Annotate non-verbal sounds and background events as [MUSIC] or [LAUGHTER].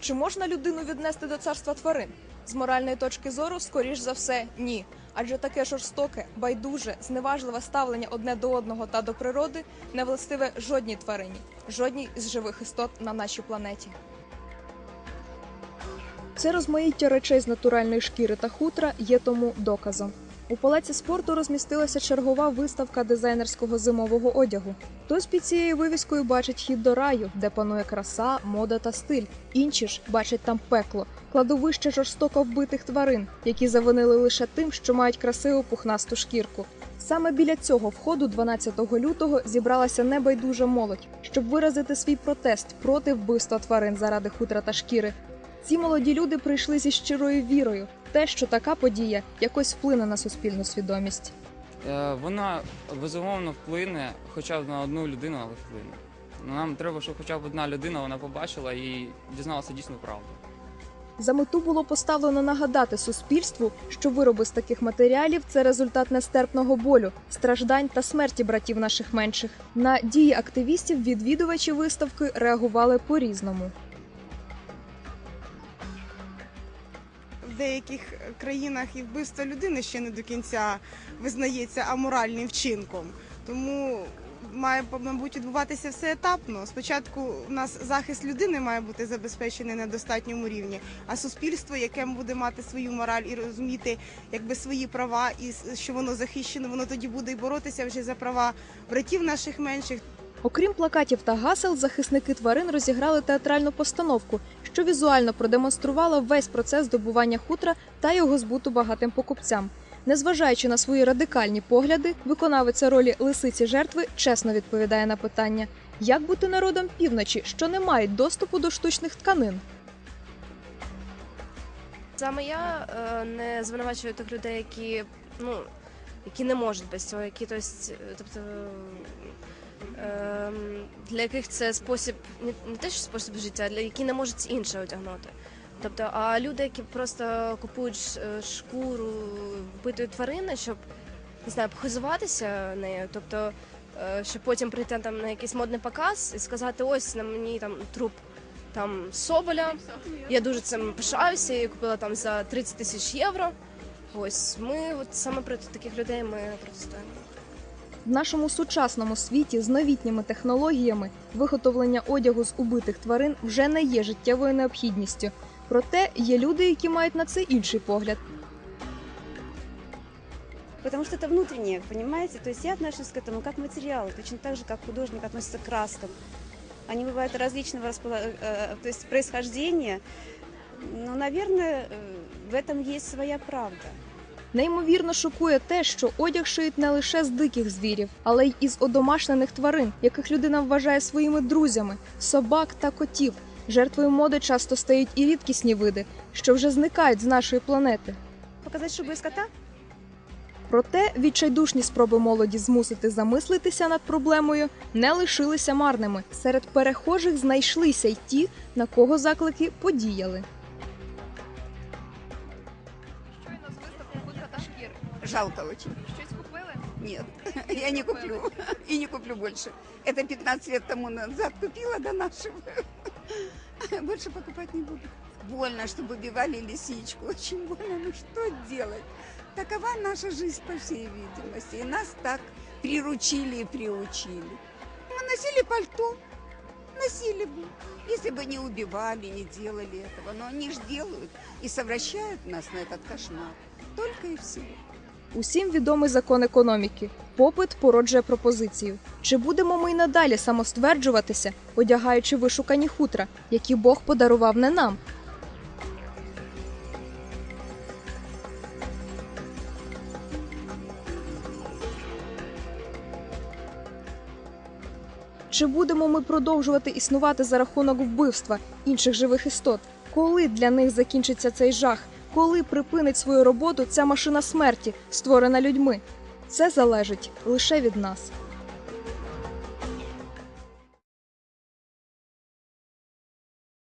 Чи можна людину віднести до царства тварин? З моральної точки зору, скоріш за все, ні. Адже таке жорстоке, байдуже, зневажливе ставлення одне до одного та до природи не властиве жодній тварині, жодній з живих істот на нашій планеті. Це розмаїття речей з натуральної шкіри та хутра є тому доказом. У палаці спорту розмістилася чергова виставка дизайнерського зимового одягу. Хтось під цією вивіскою бачить хід до раю, де панує краса, мода та стиль. Інші ж бачать там пекло, кладовище жорстоко вбитих тварин, які завинили лише тим, що мають красиву пухнасту шкірку. Саме біля цього входу, 12 лютого, зібралася небайдужа молодь, щоб виразити свій протест проти вбивства тварин заради хутра та шкіри. Ці молоді люди прийшли зі щирою вірою те, що така подія якось вплине на суспільну свідомість. Е, Вона безумовно вплине хоча б на одну людину, але вплине. Ну, Нам треба, щоб хоча б одна людина вона побачила і дізналася дійсну правду. За мету було поставлено нагадати суспільству, що вироби з таких матеріалів це результат нестерпного болю, страждань та смерті братів наших менших. На дії активістів відвідувачі виставки реагували по-різному. Деяких країнах і вбивство людини ще не до кінця визнається аморальним вчинком. Тому має, мабуть, відбуватися все етапно. Спочатку у нас захист людини має бути забезпечений на достатньому рівні, а суспільство, яке буде мати свою мораль і розуміти якби свої права, і що воно захищено, воно тоді буде і боротися вже за права братів наших менших, Окрім плакатів та гасел, захисники тварин розіграли театральну постановку, що візуально продемонструвала весь процес здобування хутра та його збуту багатим покупцям. Незважаючи на свої радикальні погляди, виконавиця ролі лисиці жертви чесно відповідає на питання, як бути народом півночі, що не мають доступу до штучних тканин. Саме я е, не звинувачую тих людей, які ну які не можуть без цього, які тобто, тобто е, для яких це спосіб не, те, що спосіб життя, для які не можуть інше одягнути. Тобто, а люди, які просто купують е, шкуру вбитої тварини, щоб не знаю, похизуватися нею, тобто, е, щоб потім прийти там на якийсь модний показ і сказати, ось на мені там труп там соболя. Я дуже цим пишаюся і купила там за 30 тисяч євро. Ось ми от саме проти таких людей ми протестуємо. В нашому сучасному світі з новітніми технологіями виготовлення одягу з убитих тварин вже не є життєвою необхідністю. Проте є люди, які мають на це інший погляд. Потому что это внутреннее, понимаете? То есть я отношусь к этому как к материалу, точно так же, как художник относится к краскам. Они бывают различного распола- э, то есть происхождения, но, наверное, э, в этом есть своя правда. Неймовірно шокує те, що одяг шиють не лише з диких звірів, але й із одомашнених тварин, яких людина вважає своїми друзями собак та котів. Жертвою моди часто стають і рідкісні види, що вже зникають з нашої планети. Показать шубу из кота? Проте відчайдушні спроби молоді змусити замислитися над проблемою не лишилися марними. Серед перехожих знайшлися й ті, на кого заклики подіяли. Жалко очень. Щось купили? Нет, [LAUGHS] я не куплю. [LAUGHS] И не куплю больше. Это 15 лет тому назад купила до нашего. [LAUGHS] Больше покупать не буду. Больно, чтобы убивали лисичку. Очень больно. Ну что делать? Такова наша жизнь, по всей видимости. И нас так приручили и приучили. Мы носили пальто. Носили бы. Если бы не убивали, не делали этого. Но они же делают и совращают нас на этот кошмар. Только и всего. Усім відомий закон економіки. Попит породжує пропозицію. Чи будемо ми й надалі самостверджуватися, одягаючи вишукані хутра, які Бог подарував не нам? Чи будемо ми продовжувати існувати за рахунок вбивства інших живих істот? Коли для них закінчиться цей жах? Коли припинить свою роботу ця машина смерті, створена людьми? Це залежить лише від нас.